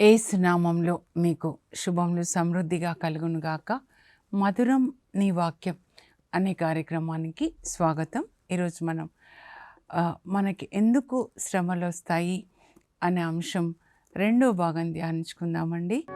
ఏసునామంలో మీకు శుభములు సమృద్ధిగా కలుగునుగాక. మధురం నీ వాక్యం అనే కార్యక్రమానికి స్వాగతం. ఈరోజు మనం మనకి ఎందుకు శ్రమలు వస్తాయి అనే అంశం రెండో భాగం ధ్యానించుకుందామండి.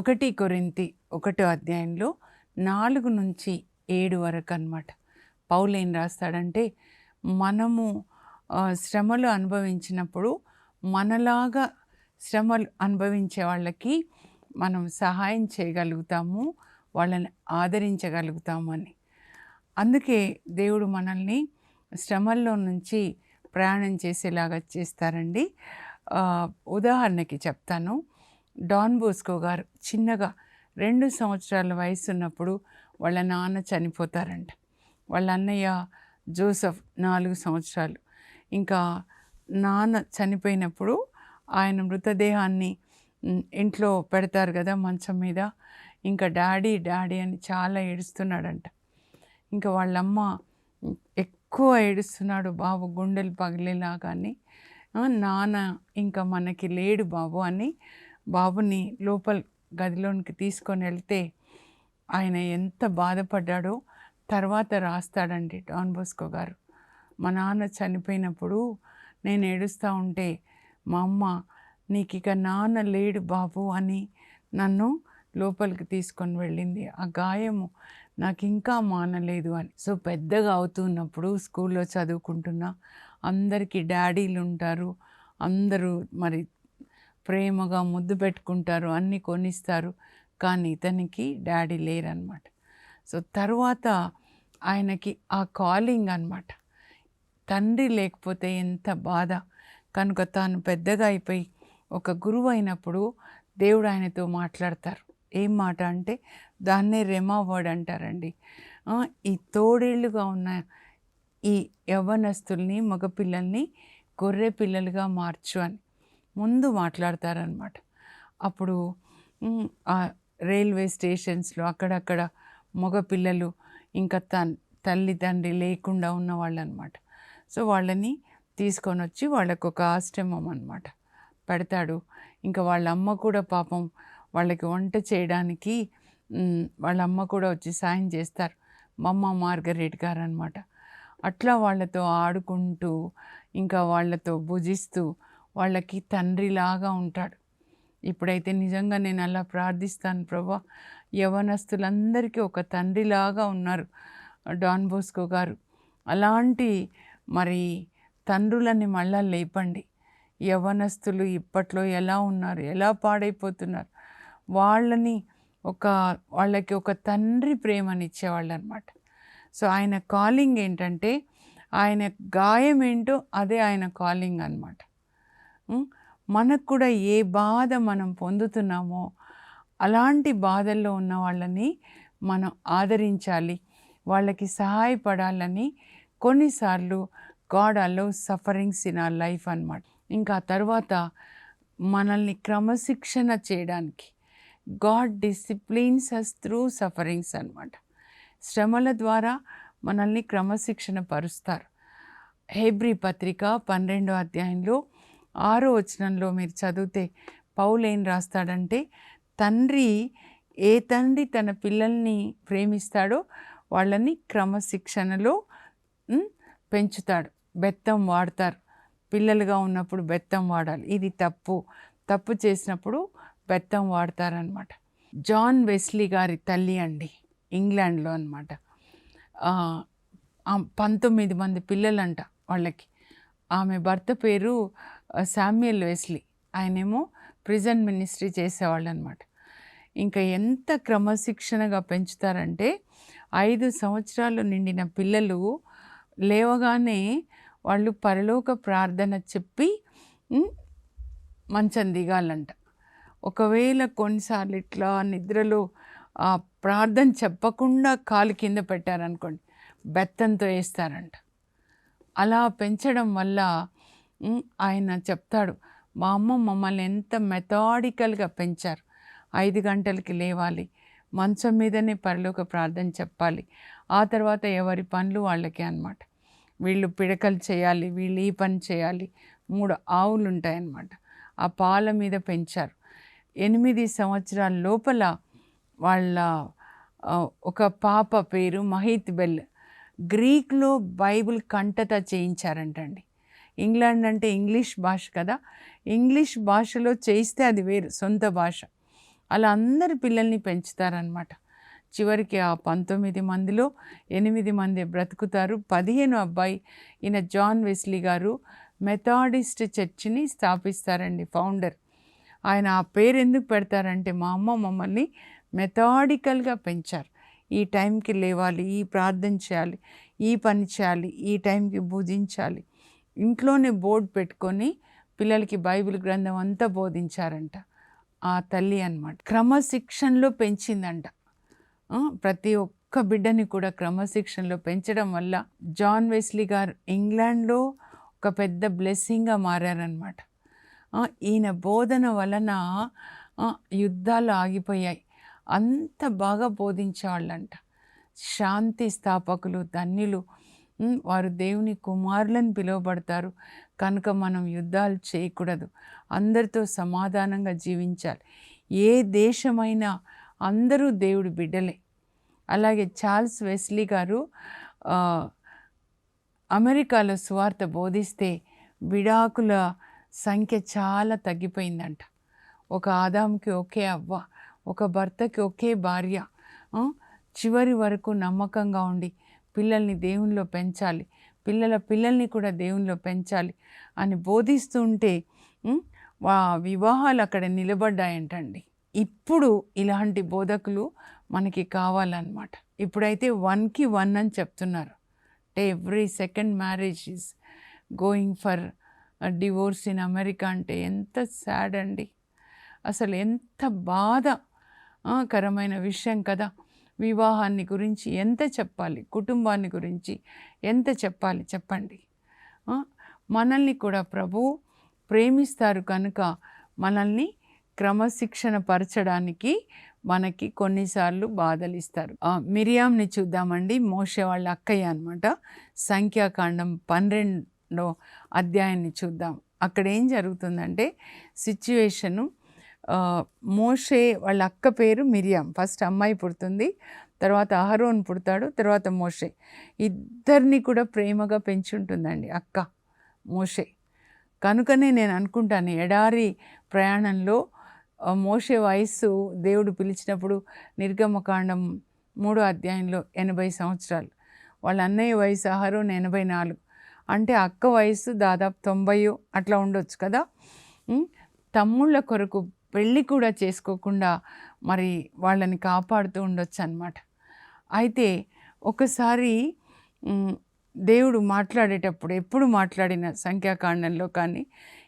ఒకటి కొరింతి ఒకటో అధ్యాయంలో నాలుగు నుంచి ఏడు వరకు అన్నమాట. పౌలు ఏం రాస్తాడంటే మనము శ్రమలు అనుభవించినప్పుడు మనలాగా శ్రమలు అనుభవించే వాళ్ళకి మనం సహాయం చేయగలుగుతాము వాళ్ళని ఆదరించగలుగుతాము అని. అందుకే దేవుడు మనల్ని శ్రమల్లో నుంచి ప్రయాణం చేసేలాగా చేస్తారండి. ఉదాహరణకి చెప్తాను. డాన్ బోస్కో గారు చిన్నగా రెండు సంవత్సరాల వయసు ఉన్నప్పుడు వాళ్ళ నాన్న చనిపోతారంట. వాళ్ళ అన్నయ్య జోసఫ్ నాలుగు సంవత్సరాలు. ఇంకా నాన్న చనిపోయినప్పుడు ఆయన మృతదేహాన్ని ఇంట్లో పెడతారు కదా మంచం మీద. ఇంకా డాడీ డాడీ అని చాలా ఏడుస్తున్నాడంట. ఇంకా వాళ్ళమ్మ ఎక్కువ ఏడుస్తున్నాడు బాబు గుండెలు పగిలేలాగాని. నాన్న ఇంకా మనకి లేడు బాబు అని బాబుని లోపల గదిలోనికి తీసుకొని వెళ్తే ఆయన ఎంత బాధపడ్డాడో తర్వాత రాస్తాడండి డాన్ బోస్కో గారు. మా నాన్న చనిపోయినప్పుడు నేను ఏడుస్తూ ఉంటే మా అమ్మ నీకు ఇక నాన్న లేడు బాబు అని నన్ను లోపలికి తీసుకొని వెళ్ళింది. ఆ గాయము నాకు ఇంకా మానలేదు అని. సో పెద్దగా అవుతున్నప్పుడు స్కూల్లో చదువుకుంటున్నా అందరికీ డాడీలు ఉంటారు అందరూ మరి ప్రేమగా ముద్దు పెట్టుకుంటారు అన్నీ కొనిస్తారు. కానీ ఇతనికి డాడీ లేరనమాట సో తర్వాత ఆయనకి ఆ కాలింగ్ అన్నమాట. తండ్రి లేకపోతే ఎంత బాధ. కనుక తాను పెద్దగా అయిపోయి ఒక గురువు అయినప్పుడు దేవుడు ఆయనతో మాట్లాడతారు. ఏం మాట అంటే దాన్నే రెమా వర్డ్ అంటారండి. ఈ తోడేళ్ళుగా ఉన్న ఈ యవ్వనస్తుల్ని మగపిల్లల్ని గొర్రె పిల్లలుగా మార్చు అని. ముందు మాట్లాడతారనమాట అప్పుడు ఆ రైల్వే స్టేషన్స్లో అక్కడక్కడ మగపిల్లలు ఇంకా తన్ తల్లి తండ్రి లేకుండా ఉన్న వాళ్ళు అనమాట సో వాళ్ళని తీసుకొని వచ్చి వాళ్ళకు ఒక ఆశ్రమం అనమాట పెడతాడు. ఇంకా వాళ్ళ అమ్మ కూడా పాపం వాళ్ళకి వంట చేయడానికి వాళ్ళ అమ్మ కూడా వచ్చి సాయం చేస్తారు. మమ్మ మార్గరేట్ గారు అనమాట అట్లా వాళ్ళతో ఆడుకుంటూ ఇంకా వాళ్ళతో భుజిస్తూ వాళ్ళకి తండ్రిలాగా ఉంటాడు. ఇప్పుడైతే నిజంగా నేను అలా ప్రార్థిస్తాను ప్రభా. యవనస్తులందరికీ ఒక తండ్రిలాగా ఉన్నారు డాన్ బోస్కో గారు. అలాంటి మరి తండ్రులని మళ్ళా లేపండి. యవనస్తులు ఇప్పట్లో ఎలా ఉన్నారు ఎలా పాడైపోతున్నారు వాళ్ళని ఒక వాళ్ళకి ఒక తండ్రి ప్రేమని ఇచ్చేవాళ్ళు అనమాట సో ఆయన కాలింగ్ ఏంటంటే ఆయన గాయం ఏంటో అదే ఆయన కాలింగ్ అనమాట మనకు కూడా ఏ బాధ మనం పొందుతున్నామో అలాంటి బాధల్లో ఉన్న వాళ్ళని మనం ఆదరించాలి. వాళ్ళకి సహాయపడాలని కొన్నిసార్లు God allow sufferings in our life అన్నమాట. ఇంకా తర్వాత మనల్ని క్రమశిక్షణ చేయడానికి God disciplines us through sufferings అన్నమాట. శ్రమల ద్వారా మనల్ని క్రమశిక్షణ పరుస్తారు. హెబ్రి పత్రిక పన్నెండో అధ్యాయంలో ఆరో వచనంలో మీరు చదివితే పౌలు ఏం రాస్తాడంటే తండ్రి ఏ తండ్రి తన పిల్లల్ని ప్రేమిస్తాడో వాళ్ళని క్రమశిక్షణలో పెంచుతాడు. బెత్తం వాడతారు. పిల్లలుగా ఉన్నప్పుడు బెత్తం వాడాలి. ఇది తప్పు. తప్పు చేసినప్పుడు బెత్తం వాడతారనమాట జాన్ వెస్లీ గారి తల్లి అండి. ఇంగ్లాండ్లో అనమాట పంతొమ్మిది మంది పిల్లలంట వాళ్ళకి. ఆమె భర్త పేరు శామ్యుల్ వెస్లీ. ఆయనేమో ప్రిజన్ మినిస్ట్రీ చేసేవాళ్ళు అనమాట ఇంకా ఎంత క్రమశిక్షణగా పెంచుతారంటే ఐదు సంవత్సరాలు నిండిన పిల్లలు లేవగానే వాళ్ళు పరలోక ప్రార్థన చెప్పి మంచం దిగాలంట. ఒకవేళ కొన్నిసార్లు ఇట్లా నిద్రలో ఆ ప్రార్థన చెప్పకుండా కాలు కింద పెట్టారనుకోండి బెత్తంతో వేస్తారంట. అలా పెంచడం వల్ల ఆయన చెప్తాడు మా అమ్మ మమ్మల్ని ఎంత మెథాడికల్గా పెంచారు. ఐదు గంటలకి లేవాలి. మంచం మీదనే పరలోక ప్రార్థన చెప్పాలి. ఆ తర్వాత ఎవరి పనులు వాళ్ళకే అనమాట వీళ్ళు పిడకలు చేయాలి వీళ్ళు ఈ పని చేయాలి. మూడు ఆవులు ఉంటాయన్నమాట ఆ పాల మీద పెంచారు. ఎనిమిది సంవత్సరాల లోపల వాళ్ళ ఒక పాప పేరు మహిత్ బెల్ గ్రీక్లో బైబిల్ కంటత చేయించారంటండి. ఇంగ్లాండ్ అంటే ఇంగ్లీష్ భాష కదా. ఇంగ్లీష్ భాషలో చేయిస్తే అది వేరు సొంత భాష. అలా అందరి పిల్లల్ని పెంచుతారనమాట చివరికి ఆ పంతొమ్మిది మందిలో ఎనిమిది మంది బ్రతుకుతారు. పదిహేను అబ్బాయి ఈయన జాన్ వెస్లీ గారు మెథాడిస్ట్ చర్చిని స్థాపిస్తారండి ఫౌండర్. ఆయన ఆ పేరు ఎందుకు పెడతారంటే మా అమ్మ మమ్మల్ని మెథాడికల్గా పెంచారు. ఈ టైంకి లేవాలి ఈ ప్రార్థన చేయాలి ఈ పని చేయాలి ఈ టైంకి భుజించాలి ఇంట్లోనే బోర్డు పెట్టుకొని పిల్లలకి బైబిల్ గ్రంథం అంతా బోధించారంట. ఆ తల్లి అనమాట క్రమశిక్షణలో పెంచిందంట. ప్రతి ఒక్క బిడ్డని కూడా క్రమశిక్షణలో పెంచడం వల్ల జాన్ వెస్లీ గారు ఇంగ్లాండ్లో ఒక పెద్ద బ్లెస్సింగ్గా మారారనమాట ఈయన బోధన వలన యుద్ధాలు ఆగిపోయాయి. అంత బాగా బోధించేవాళ్ళంట. శాంతి స్థాపకులు ధన్యులు. వారు దేవుని కుమారులను పిలువబడతారు. కనుక మనం యుద్ధాలు చేయకూడదు. అందరితో సమాధానంగా జీవించాలి. ఏ దేశమైనా అందరూ దేవుడి బిడ్డలే. అలాగే చార్ల్స్ వెస్లీ గారు అమెరికాలో సువార్త బోధిస్తే విడాకుల సంఖ్య చాలా తగ్గిపోయిందంట. ఒక ఆదాంకి ఒకే అవ్వ ఒక భర్తకి ఒకే భార్య చివరి వరకు నమ్మకంగా ఉండి పిల్లల్ని దేవునిలో పెంచాలి. పిల్లల పిల్లల్ని కూడా దేవునిలో పెంచాలి అని బోధిస్తుంటే వా వివాహాలు అక్కడ నిలబడ్డాయంటండి. ఇప్పుడు ఇలాంటి బోధకులు మనకి కావాలన్నమాట. ఇప్పుడైతే వన్కి వన్ అని చెప్తున్నారు. అంటే every second marriage is going for divorce in America అంటే ఎంత సాడ్ అండి. అసలు ఎంత బాధ కరమైన విషయం కదా. వివాహాన్ని గురించి ఎంత చెప్పాలి? కుటుంబాన్ని గురించి ఎంత చెప్పాలి? చెప్పండి. మనల్ని కూడా ప్రభు ప్రేమిస్తారు కనుక మనల్ని క్రమశిక్షణ పరచడానికి మనకి కొన్నిసార్లు బాధలు ఇస్తారు మిరియాంని చూద్దామండి. మోషే వాళ్ళ అక్కయ్య అనమాట సంఖ్యాకాండం పన్నెండో అధ్యాయాన్ని చూద్దాం. అక్కడ ఏం జరుగుతుందంటే సిచ్యువేషను మోషే వాళ్ళ అక్క పేరు మిరియాం. ఫస్ట్ అమ్మాయి పుడుతుంది తర్వాత అహరోన్ పుడతాడు తర్వాత మోషే. ఇద్దరిని కూడా ప్రేమగా పెంచుంటుందండి అక్క మోషే. కనుకనే నేను అనుకుంటాను ఎడారి ప్రయాణంలో మోషే వయస్సు దేవుడు పిలిచినప్పుడు నిర్గమకాండం మూడో అధ్యాయంలో ఎనభై సంవత్సరాలు. వాళ్ళ అన్నయ్య వయసు అహరోన్ ఎనభై నాలుగు. అంటే అక్క వయసు దాదాపు తొంభై అట్లా ఉండొచ్చు కదా? తమ్ముళ్ళ కొరకు పెళ్ళి కూడా చేసుకోకుండా మరి వాళ్ళని కాపాడుతూ ఉండొచ్చు అనమాట అయితే ఒకసారి దేవుడు మాట్లాడేటప్పుడు ఎప్పుడు మాట్లాడిన సంఖ్యాకాండంలో కానీ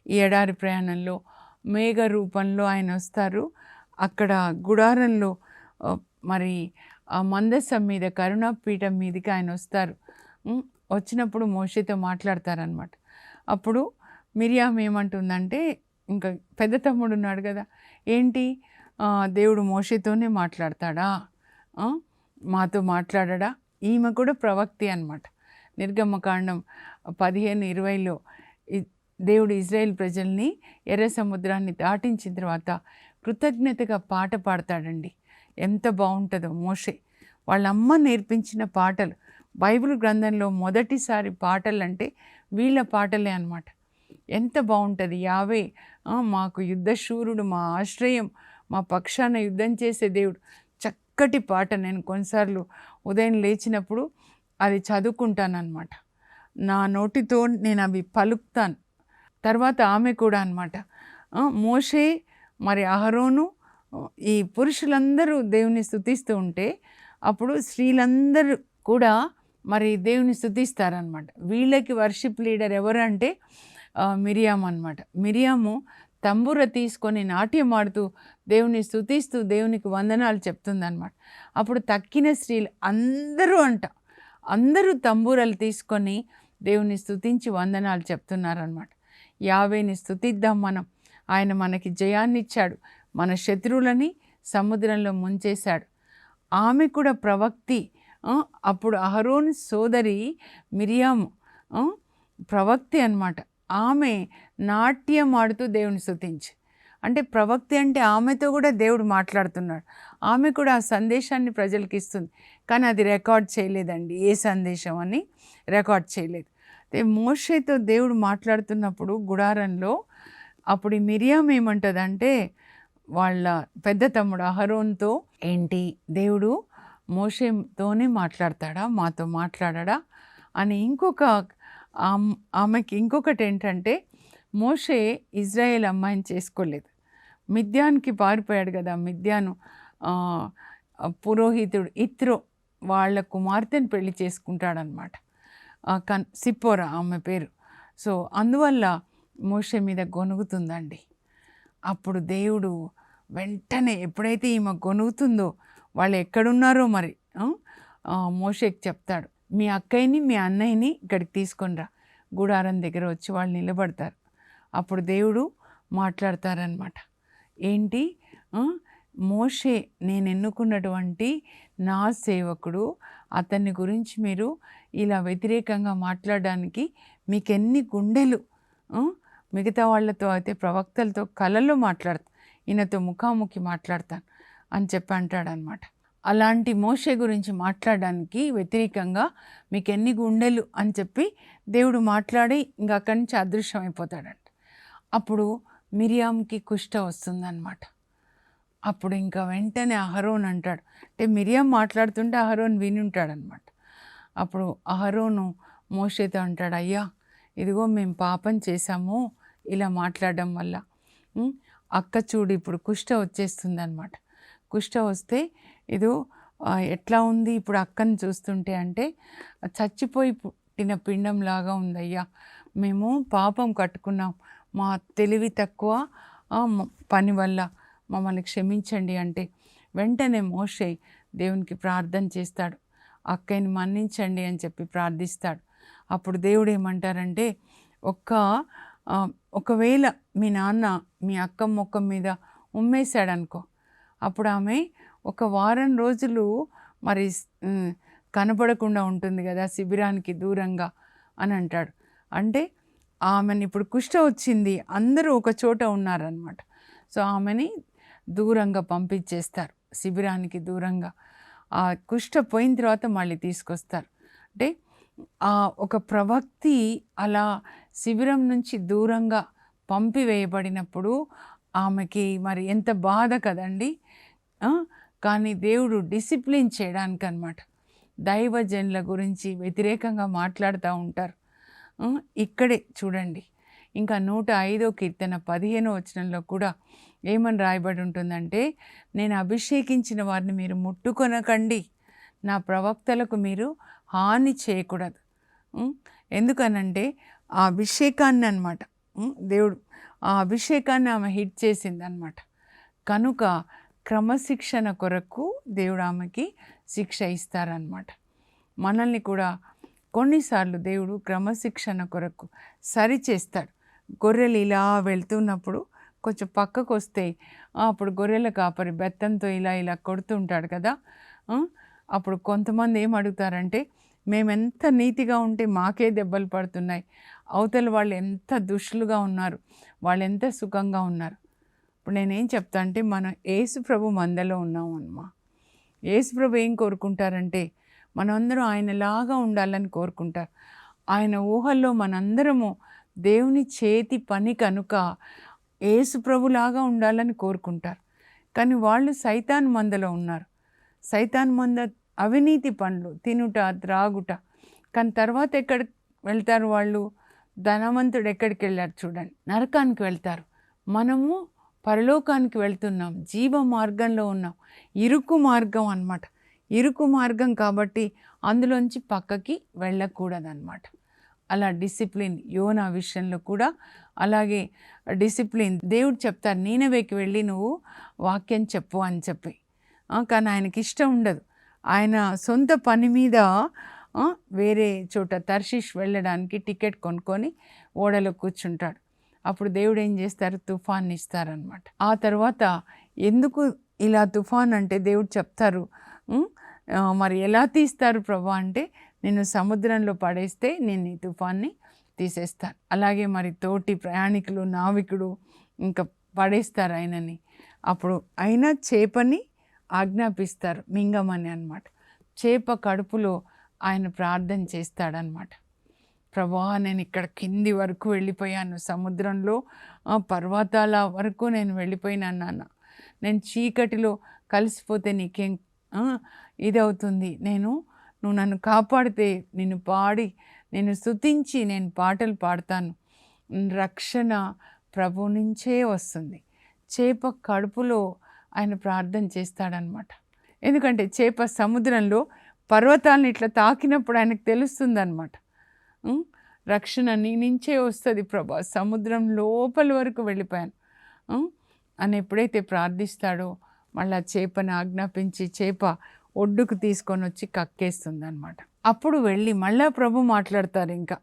ఈ ఎడారి ప్రయాణంలో మేఘ రూపంలో ఆయన వస్తారు. అక్కడ గుడారంలో మరి ఆ మందసం మీద కరుణాపీఠం మీదకి ఆయన వస్తారు. వచ్చినప్పుడు మోషేతో మాట్లాడతారనమాట అప్పుడు మిరియాం ఏమంటుందంటే ఇంకా పెద్ద తమ్ముడు ఉన్నాడు కదా. ఏంటి? దేవుడు మోషేతోనే మాట్లాడతాడా? మాతో మాట్లాడడా? ఈమె కూడా ప్రవక్తి అనమాట నిర్గమకాండం పదిహేను ఇరవైలో దేవుడు ఇజ్రాయెల్ ప్రజల్ని ఎర్ర సముద్రాన్ని దాటించిన తర్వాత కృతజ్ఞతగా పాట పాడతాడండి. ఎంత బాగుంటుందో మోషే. వాళ్ళ అమ్మ నేర్పించిన పాటలు. బైబిల్ గ్రంథంలో మొదటిసారి పాటలు అంటే వీళ్ళ పాటలే అనమాట ఎంత బాగుంటుంది. యావే మాకు యుద్ధశూరుడు మా ఆశ్రయం మా పక్షాన యుద్ధం చేసే దేవుడు. చక్కటి పాట నేను కొన్నిసార్లు ఉదయం లేచినప్పుడు అది చదువుకుంటానన్నమాట. నా నోటితో నేను అవి పలుకుతాను. తర్వాత ఆమె కూడా అనమాట మోషే మరి అహరోను ఈ పురుషులందరూ దేవుని స్థుతిస్తూ ఉంటే అప్పుడు స్త్రీలందరూ కూడా మరి దేవుని స్థుతిస్తారనమాట వీళ్ళకి వర్షిప్ లీడర్ ఎవరు అంటే మిరియాం అనమాట మిరియాము తంబుర తీసుకొని నాట్యం ఆడుతూ దేవుని స్థుతిస్తూ దేవునికి వందనాలు చెప్తుందనమాట అప్పుడు తక్కిన స్త్రీలు అందరూ అంట అందరూ తంబూరలు తీసుకొని దేవుని స్థుతించి వందనాలు చెప్తున్నారనమాట యావేని స్థుతిద్దాం మనం. ఆయన మనకి జయాన్ని ఇచ్చాడు. మన శత్రువులని సముద్రంలో ముంచేశాడు. ఆమె కూడా ప్రవక్తి. అప్పుడు అహరోన్ సోదరి మిరియాము ప్రవక్తి అనమాట ఆమె నాట్యం ఆడుతూ దేవుని స్థుతించి అంటే ప్రవక్తి అంటే ఆమెతో కూడా దేవుడు మాట్లాడుతున్నాడు. ఆమె కూడా ఆ సందేశాన్ని ప్రజలకు ఇస్తుంది. కానీ అది రికార్డ్ చేయలేదండి. ఏ సందేశం అని రికార్డ్ చేయలేదు. అయితే మోషేతో దేవుడు మాట్లాడుతున్నప్పుడు గుడారంలో అప్పుడు మిరియాం ఏమంటుందంటే వాళ్ళ పెద్ద తమ్ముడు అహరోన్తో ఏంటి దేవుడు మోషేతోనే మాట్లాడతాడా? మాతో మాట్లాడా అని ఇంకొక ఆమెకి ఇంకొకటి ఏంటంటే మోషే ఇజ్రాయేల్ అమ్మాయిని చేసుకోలేదు. మిథ్యానికి పారిపోయాడు కదా మిథ్యాను పురోహితుడు ఇత్రో వాళ్ళ కుమార్తెను పెళ్ళి చేసుకుంటాడనమాట. కన్ సిప్పోరా ఆమె పేరు. సో అందువల్ల మోషే మీద గొనుగుతుందండి అప్పుడు దేవుడు వెంటనే ఎప్పుడైతే ఈమె గొనుగుతుందో వాళ్ళు ఎక్కడున్నారో మరి మోషేకి చెప్తాడు. మీ అక్కయ్యని మీ అన్నయ్యని ఇక్కడికి తీసుకొనిరా గుడారం దగ్గర వచ్చి వాళ్ళు నిలబడతారు. అప్పుడు దేవుడు మాట్లాడతారనమాట ఏంటి? మోషే నేను ఎన్నుకున్నటువంటి నా సేవకుడు అతన్ని గురించి మీరు ఇలా వ్యతిరేకంగా మాట్లాడడానికి మీకు ఎన్ని గుండెలు మిగతా వాళ్ళతో అయితే ప్రవక్తలతో కళల్లో మాట్లాడతా ఈయనతో ముఖాముఖి మాట్లాడతాను అని చెప్పి అంటాడనమాట అలాంటి మోషే గురించి మాట్లాడడానికి వ్యతిరేకంగా మీకు ఎన్ని గుండెలు అని చెప్పి దేవుడు మాట్లాడి ఇంకా అక్కడి నుంచి అదృశ్యం అయిపోతాడంట. అప్పుడు మిరియాంకి కుష్ట వస్తుందన్నమాట. అప్పుడు ఇంకా వెంటనే అహరోన్ అంటాడు. అంటే మిరియాం మాట్లాడుతుంటే అహరోన్ విని ఉంటాడనమాట అప్పుడు అహరోను మోషేతో అంటాడు అయ్యా ఇదిగో మేము పాపం చేశాము ఇలా మాట్లాడడం వల్ల. అక్క చూడు ఇప్పుడు కుష్ట వచ్చేస్తుంది అనమాట కుష్ట వస్తే ఇదో ఎట్లా ఉంది ఇప్పుడు అక్కని చూస్తుంటే అంటే చచ్చిపోయి పుట్టిన పిండం లాగా ఉందయ్యా. మేము పాపం కట్టుకున్నాం. మా తెలివి తక్కువ పని వల్ల మమ్మల్ని క్షమించండి అంటే వెంటనే మోషే దేవునికి ప్రార్థన చేస్తాడు. అక్కని మన్నించండి అని చెప్పి ప్రార్థిస్తాడు. అప్పుడు దేవుడు ఏమంటారంటే ఒక్క ఒకవేళ మీ నాన్న మీ అక్క ముఖం మీద ఉమ్మేశాడనుకో అప్పుడు ఆమె ఒక వారం రోజులు మరి కనపడకుండా ఉంటుంది కదా శిబిరానికి దూరంగా అని అంటాడు. అంటే ఆమెని ఇప్పుడు కుష్ట వచ్చింది అందరూ ఒక చోట ఉన్నారనమాట సో ఆమెని దూరంగా పంపించేస్తారు శిబిరానికి దూరంగా. ఆ కుష్ట పోయిన తర్వాత మళ్ళీ తీసుకొస్తారు. అంటే ఆ ఒక ప్రవక్తి అలా శిబిరం నుంచి దూరంగా పంపివేయబడినప్పుడు ఆమెకి మరి ఎంత బాధ కదండి కానీ దేవుడు డిసిప్లిన్ చేయడానికి అనమాట దైవజనుల గురించి వ్యతిరేకంగా మాట్లాడుతూ ఉంటారు. ఇక్కడే చూడండి. ఇంకా నూట ఐదో కీర్తన పదిహేనో వచనంలో కూడా ఏమని రాయబడి ఉంటుందంటే నేను అభిషేకించిన వారిని మీరు ముట్టుకొనకండి. నా ప్రవక్తలకు మీరు హాని చేయకూడదు. ఎందుకనంటే ఆ అభిషేకాన్ని అనమాట దేవుడు ఆ అభిషేకాన్ని ఆమె హిట్ చేసింది అనమాట కనుక క్రమశిక్షణ కొరకు దేవుడు ఆమెకి శిక్ష ఇస్తారనమాట మనల్ని కూడా కొన్నిసార్లు దేవుడు క్రమశిక్షణ కొరకు సరి చేస్తాడు. గొర్రెలు ఇలా వెళ్తున్నప్పుడు కొంచెం పక్కకు వస్తే అప్పుడు గొర్రెల కాపరి బెత్తంతో ఇలా ఇలా కొడుతుంటాడు కదా. అప్పుడు కొంతమంది ఏం అడుగుతారంటే మేము ఎంత నీతిగా ఉంటే మాకే దెబ్బలు పడుతున్నాయి. అవతల వాళ్ళు ఎంత దుష్టులుగా ఉన్నారు వాళ్ళు ఎంత సుఖంగా ఉన్నారు. ఇప్పుడు నేనేం చెప్తా అంటే మనం యేసు ప్రభు మందలో ఉన్నాం అమ్మా యేసు ప్రభు ఏం కోరుకుంటారంటే మనందరం ఆయనలాగా ఉండాలని కోరుకుంటారు. ఆయన ఊహల్లో మనందరము దేవుని చేతి పని కనుక యేసు ప్రభులాగా ఉండాలని కోరుకుంటారు. కానీ వాళ్ళు సైతాన్ మందలో ఉన్నారు. సైతాన్ మంద అవినీతి పనులు తినుట త్రాగుట. కానీ తర్వాత ఎక్కడ వెళ్తారు వాళ్ళు? ధనవంతుడు ఎక్కడికి వెళ్ళారు చూడండి. నరకానికి వెళ్తారు. మనము పరలోకానికి వెళ్తున్నాం. జీవ మార్గంలో ఉన్నాం. ఇరుకు మార్గం అన్నమాట. ఇరుకు మార్గం కాబట్టి అందులోంచి పక్కకి వెళ్ళకూడదన్నమాట. అలా డిసిప్లిన్ యోనా విషయంలో కూడా అలాగే డిసిప్లిన్ దేవుడు చెప్తారు నేనవేకి వెళ్ళి నువ్వు వాక్యం చెప్పు అని చెప్పి. కానీ ఆయనకి ఇష్టం ఉండదు. ఆయన సొంత పని మీద వేరే చోట తర్షిష్ వెళ్ళడానికి టికెట్ కొనుక్కొని ఓడలో కూర్చుంటాడు. అప్పుడు దేవుడు ఏం చేస్తారు? తుఫాన్ని ఇస్తారనమాట ఆ తర్వాత ఎందుకు ఇలా తుఫాన్ అంటే దేవుడు చెప్తారు మరి ఎలా తీస్తారు ప్రభా? అంటే నేను సముద్రంలో పడేస్తే నేను ఈ తుఫాన్ని తీసేస్తాను. అలాగే మరి తోటి ప్రయాణికులు నావికుడు ఇంకా పడేస్తారు ఆయనని. అప్పుడు అయినా చేపని ఆజ్ఞాపిస్తారు మింగమని అన్నమాట. చేప కడుపులో ఆయన ప్రార్థన చేస్తాడనమాట ప్రభా నేను ఇక్కడ కింది వరకు వెళ్ళిపోయాను. సముద్రంలో పర్వతాల వరకు నేను వెళ్ళిపోయినాను నాన్న. నేను చీకటిలో కలిసిపోతే నీకేం ఇదవుతుంది. నేను నువ్వు నన్ను కాపాడితే నిన్ను పాడి నేను స్థుతించి నేను పాటలు పాడతాను. రక్షణ ప్రభు నుంచే వస్తుంది. చేప కడుపులో ఆయన ప్రార్థన చేస్తాడనమాట. ఎందుకంటే చేప సముద్రంలో పర్వతాలను ఇట్లా తాకినప్పుడు ఆయనకు తెలుస్తుందన్నమాట రక్షణ నీ నుంచే వస్తుంది ప్రభా. సముద్రం లోపల వరకు వెళ్ళిపోయాను. అని ఎప్పుడైతే ప్రార్థిస్తాడో మళ్ళీ చేపని ఆజ్ఞాపించి చేప ఒడ్డుకు తీసుకొని వచ్చి కక్కేస్తుంది అనమాట అప్పుడు వెళ్ళి మళ్ళా ప్రభు మాట్లాడతారు ఇంకా.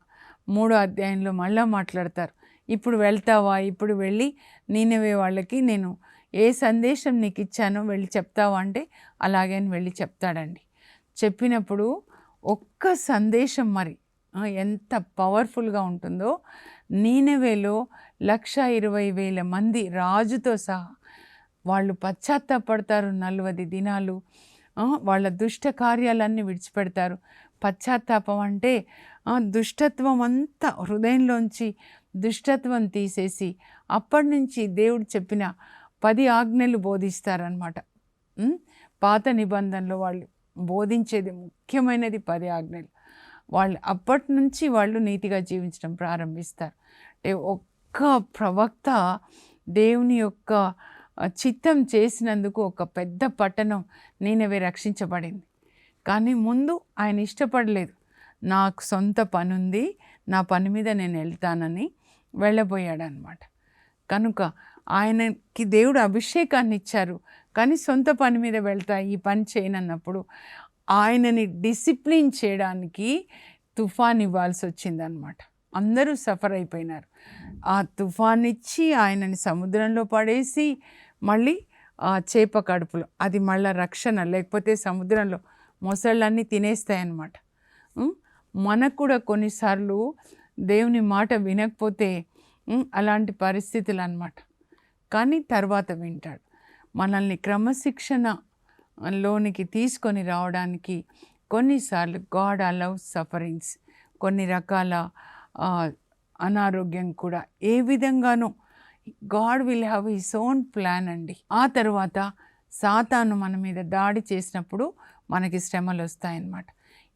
మూడో అధ్యాయంలో మళ్ళా మాట్లాడతారు. ఇప్పుడు వెళ్తావా? ఇప్పుడు వెళ్ళి నేనవే వాళ్ళకి నేను ఏ సందేశం నీకు ఇచ్చానో వెళ్ళి చెప్తావా అంటే అలాగే అని వెళ్ళి చెప్తాడండి. చెప్పినప్పుడు ఒక్క సందేశం మరి ఎంత పవర్ఫుల్గా ఉంటుందో. నీనవేలో లక్ష ఇరవై వేల మంది రాజుతో సహా వాళ్ళు పశ్చాత్తాపడతారు నలవది దినాలు. వాళ్ళ దుష్ట కార్యాలన్నీ విడిచిపెడతారు. పశ్చాత్తాపం అంటే దుష్టత్వం అంతా హృదయంలోంచి దుష్టత్వం తీసేసి అప్పటి నుంచి దేవుడు చెప్పిన పది ఆజ్ఞలు బోధిస్తారనమాట పాత నిబంధనలో వాళ్ళు బోధించేది ముఖ్యమైనది పది ఆజ్ఞలు. వాళ్ళు అప్పటి నుంచి వాళ్ళు నీతిగా జీవించడం ప్రారంభిస్తారు. అంటే ఒక్క ప్రవక్త దేవుని యొక్క చిత్తం చేసినందుకు ఒక పెద్ద పట్టణం నేనవే రక్షించబడింది. కానీ ముందు ఆయన ఇష్టపడలేదు. నాకు సొంత పని ఉంది నా పని మీద నేను వెళ్తానని వెళ్ళబోయాడు అనమాట కనుక ఆయనకి దేవుడు అభిషేకాన్ని ఇచ్చారు. కానీ సొంత పని మీద వెళ్తా ఈ పని చేయనన్నప్పుడు ఆయనని డిసిప్లిన్ చేయడానికి తుఫాన్ ఇవ్వాల్సి వచ్చిందనమాట అందరూ సఫర్ అయిపోయినారు. ఆ తుఫాన్ ఇచ్చి ఆయనని సముద్రంలో పడేసి మళ్ళీ ఆ చేప కడుపులో అది మళ్ళీ రక్షణ లేకపోతే సముద్రంలో మొసళ్ళన్నీ తినేస్తాయన్నమాట మనకు కూడా కొన్నిసార్లు దేవుని మాట వినకపోతే అలాంటి పరిస్థితులు అన్నమాట కానీ తర్వాత వింటాడు. మనల్ని క్రమశిక్షణ లోనికి తీసుకొని రావడానికి కొన్నిసార్లు గాడ్ అలవ్ సఫరింగ్స్ కొన్ని రకాల అనారోగ్యం కూడా. ఏ విధంగానూ God will have his own plan అండి. ఆ తర్వాత సాతాను మన మీద దాడి చేసినప్పుడు మనకి శ్రమలు వస్తాయన్నమాట.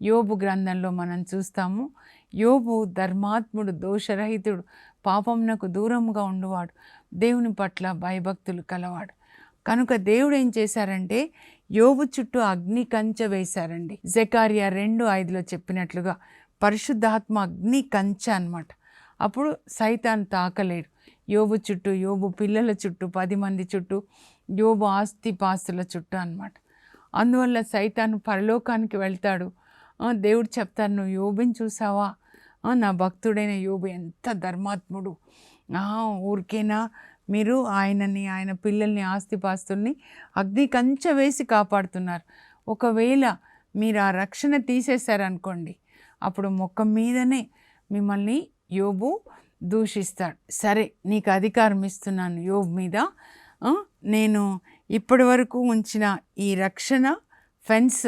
యోబు గ్రంథంలో మనం చూస్తాము యోబు ధర్మాత్ముడు దోషరహితుడు పాపమునకు దూరముగా ఉండువాడు దేవుని పట్ల భయభక్తులు కలవాడు. కనుక దేవుడు ఏం చేశారంటే యోగు చుట్టూ అగ్ని కంచె వేశారండి. జకారియా రెండు ఐదులో చెప్పినట్లుగా పరిశుద్ధాత్మ అగ్ని కంచె అనమాట అప్పుడు సైతాన్ తాకలేడు యోబు చుట్టూ యోబు పిల్లల చుట్టూ పది మంది చుట్టూ యోబు ఆస్తి పాస్తుల చుట్టూ అనమాట అందువల్ల సైతాను పరలోకానికి వెళ్తాడు. దేవుడు చెప్తాను నువ్వు యోబుని చూసావా? నా భక్తుడైన యోబు ఎంత ధర్మాత్ముడు. ఊరికేనా? మీరు ఆయనని ఆయన పిల్లల్ని ఆస్తిపాస్తుల్ని అగ్ని కంచె వేసి కాపాడుతున్నారు. ఒకవేళ మీరు ఆ రక్షణ తీసేశారనుకోండి అప్పుడు మొక్క మీదనే మిమ్మల్ని యోబు దూషిస్తాడు. సరే నీకు అధికారం ఇస్తున్నాను యోబు మీద. నేను ఇప్పటి వరకు ఉంచిన ఈ రక్షణ ఫెన్స్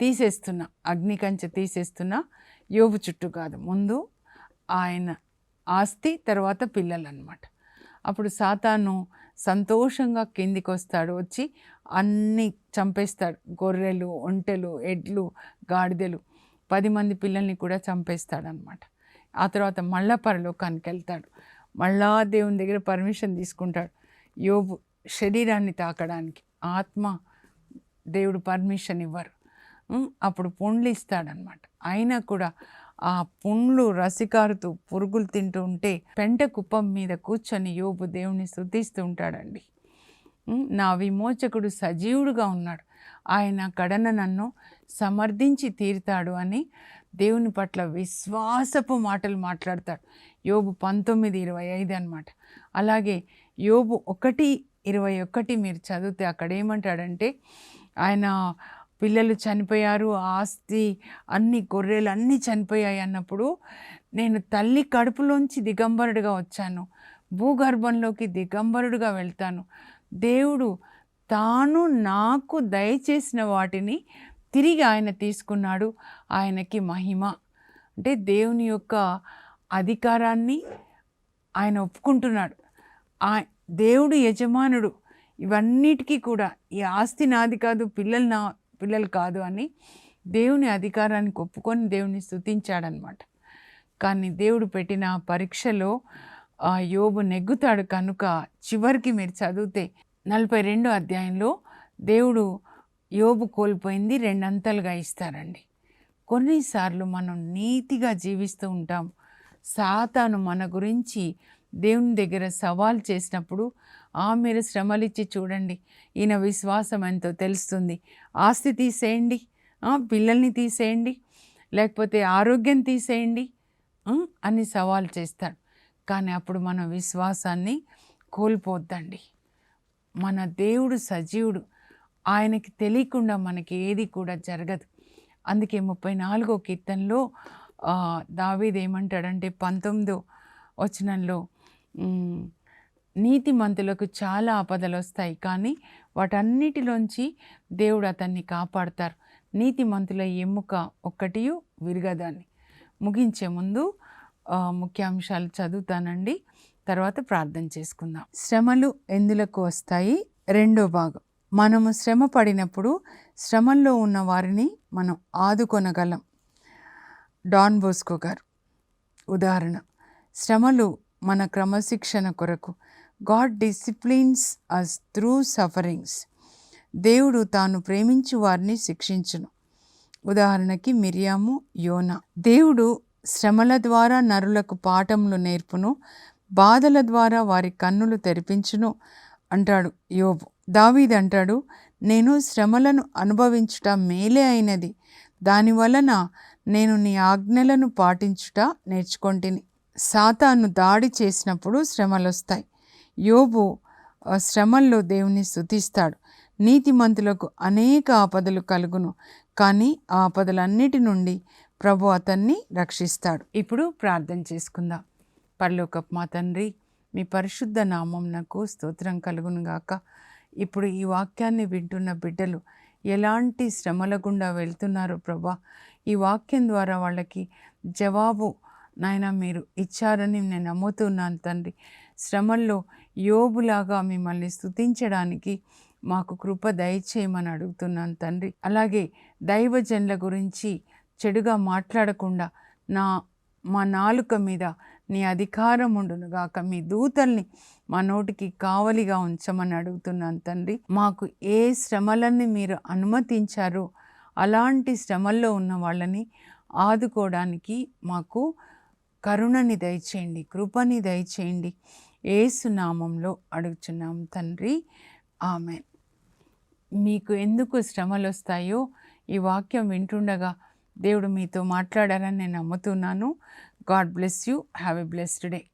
తీసేస్తున్నా అగ్ని కంచె తీసేస్తున్నా యోబు చుట్టూ కాదు ముందు ఆయన ఆస్తి తర్వాత పిల్లలు అనమాట అప్పుడు సాతాను సంతోషంగా కిందికి వస్తాడు వచ్చి అన్నీ చంపేస్తాడు. గొర్రెలు ఒంటెలు ఎడ్లు గాడిదలు. పది మంది పిల్లల్ని కూడా చంపేస్తాడనమాట ఆ తర్వాత మళ్ళా పరలోకానికి వెళ్తాడు. మళ్ళా దేవుని దగ్గర పర్మిషన్ తీసుకుంటాడు. యోబు శరీరాన్ని తాకడానికి ఆత్మ దేవుడు పర్మిషన్ ఇవ్వరు. అప్పుడు పొండ్లు ఇస్తాడనమాట అయినా కూడా ఆ పుండ్లు రసికారుతూ పురుగులు తింటూ ఉంటే పెంట కుప్పం మీద కూర్చొని యోబు దేవుని స్తుతిస్తూ ఉంటాడండి. నా విమోచకుడు సజీవుడుగా ఉన్నాడు. ఆయన కడన నన్ను సమర్థించి తీరుతాడు అని దేవుని పట్ల విశ్వాసపు మాటలు మాట్లాడతాడు. యోబు పంతొమ్మిది ఇరవై ఐదు అనమాట అలాగే యోబు ఒకటి ఇరవై ఒకటి మీరు చదివితే అక్కడ ఏమంటాడంటే ఆయన పిల్లలు చనిపోయారు ఆస్తి అన్ని గొర్రెలు అన్నీ చనిపోయాయి అన్నప్పుడు నేను తల్లి కడుపులోంచి దిగంబరుడిగా వచ్చాను. భూగర్భంలోకి దిగంబరుడుగా వెళ్తాను. దేవుడు తాను నాకు దయచేసిన వాటిని తిరిగి ఆయన తీసుకున్నాడు. ఆయనకి మహిమ. అంటే దేవుని యొక్క అధికారాన్ని ఆయన ఒప్పుకుంటున్నాడు. ఆ దేవుడు యజమానుడు. ఇవన్నిటికీ కూడా. ఈ ఆస్తి నాది కాదు పిల్లలు నా పిల్లలు కాదు అని దేవుని అధికారానికి ఒప్పుకొని దేవుని స్థుతించాడనమాట కానీ దేవుడు పెట్టిన పరీక్షలో ఆ యోబు నెగ్గుతాడు కనుక చివరికి మీరు చదివితే నలభై రెండో అధ్యాయంలో దేవుడు యోబు కోల్పోయింది రెండంతలుగా ఇస్తారండి. కొన్నిసార్లు మనం నీతిగా జీవిస్తూ ఉంటాం. సాతాను మన గురించి దేవుని దగ్గర సవాల్ చేసినప్పుడు ఆ మీరు శ్రమలిచ్చి చూడండి. ఈయన విశ్వాసం ఎంతో తెలుస్తుంది. ఆస్తి తీసేయండి. పిల్లల్ని తీసేయండి. లేకపోతే ఆరోగ్యం తీసేయండి. అని సవాల్ చేస్తాడు కానీ అప్పుడు మన విశ్వాసాన్ని కోల్పోద్దండి. మన దేవుడు సజీవుడు. ఆయనకి తెలియకుండా మనకి ఏది కూడా జరగదు. అందుకే ముప్పై నాలుగో కీర్తనలో దావీద్ ఏమంటాడంటే పంతొమ్మిదో వచనంలో నీతిమంతులకు చాలా ఆపదలు వస్తాయి. కానీ వాటన్నిటిలోంచి దేవుడు అతన్ని కాపాడతారు. నీతిమంతుల ఎముక ఒక్కటి విరగదాన్ని ముగించే ముందు ముఖ్యాంశాలు చదువుతానండి. తర్వాత ప్రార్థన చేసుకుందాం. శ్రమలు ఎందులకు వస్తాయి? రెండో భాగం. మనము శ్రమ పడినప్పుడు శ్రమల్లో ఉన్న వారిని మనం ఆదుకొనగలం. డాన్ బోస్కో గారు. ఉదాహరణ. శ్రమలు మన క్రమశిక్షణ కొరకు God disciplines us through sufferings దేవుడు తాను ప్రేమించు వారిని శిక్షించును. ఉదాహరణకి మిరియాము యోన. దేవుడు శ్రమల ద్వారా నరులకు పాఠములు నేర్పును బాధల ద్వారా వారి కన్నులు తెరిపించును అంటాడు యోబు. దావీద్ అంటాడు నేను శ్రమలను అనుభవించుట మేలే అయినది. దానివలన నేను నీ ఆజ్ఞలను పాటించుట నేర్చుకొంటిని. సాతాను దాడి చేసినప్పుడు శ్రమలు వస్తాయి యోబు శ్రమల్లో దేవుని స్థుతిస్తాడు నీతిమంతులకు అనేక ఆపదలు కలుగును కానీ ఆ ఆపదలన్నిటి నుండి ప్రభు అతన్ని రక్షిస్తాడు. ఇప్పుడు ప్రార్థన చేసుకుందాం. పరలోకపు మా తండ్రి మీ పరిశుద్ధ నామం నాకు స్తోత్రం కలుగును గాక. ఇప్పుడు ఈ వాక్యాన్ని వింటున్న బిడ్డలు ఎలాంటి శ్రమల గుండా వెళ్తున్నారో ప్రభా ఈ వాక్యం ద్వారా వాళ్ళకి జవాబు నాయన మీరు ఇచ్చారని నేను నమ్ముతున్నాను తండ్రి. శ్రమల్లో యోబులాగా మిమ్మల్ని స్థుతించడానికి మాకు కృప దయచేయమని అడుగుతున్నాను తండ్రి. అలాగే దైవజన్ల గురించి చెడుగా మాట్లాడకుండా నా మా నాలుక మీద నీ అధికారం ఉండును గాక మీ దూతల్ని మా నోటికి కావలిగా ఉంచమని అడుగుతున్నాను తండ్రి. మాకు ఏ శ్రమలన్నీ మీరు అనుమతించారో అలాంటి శ్రమల్లో ఉన్న వాళ్ళని ఆదుకోవడానికి మాకు కరుణని దయచేయండి కృపని దయచేయండి. ఏసునామంలో అడుగుచున్నాం తండ్రి. ఆమె మీకు ఎందుకు శ్రమలు వస్తాయో ఈ వాక్యం వింటుండగా దేవుడు మీతో మాట్లాడారని నేను నమ్ముతున్నాను. God bless you. Have a blessed day.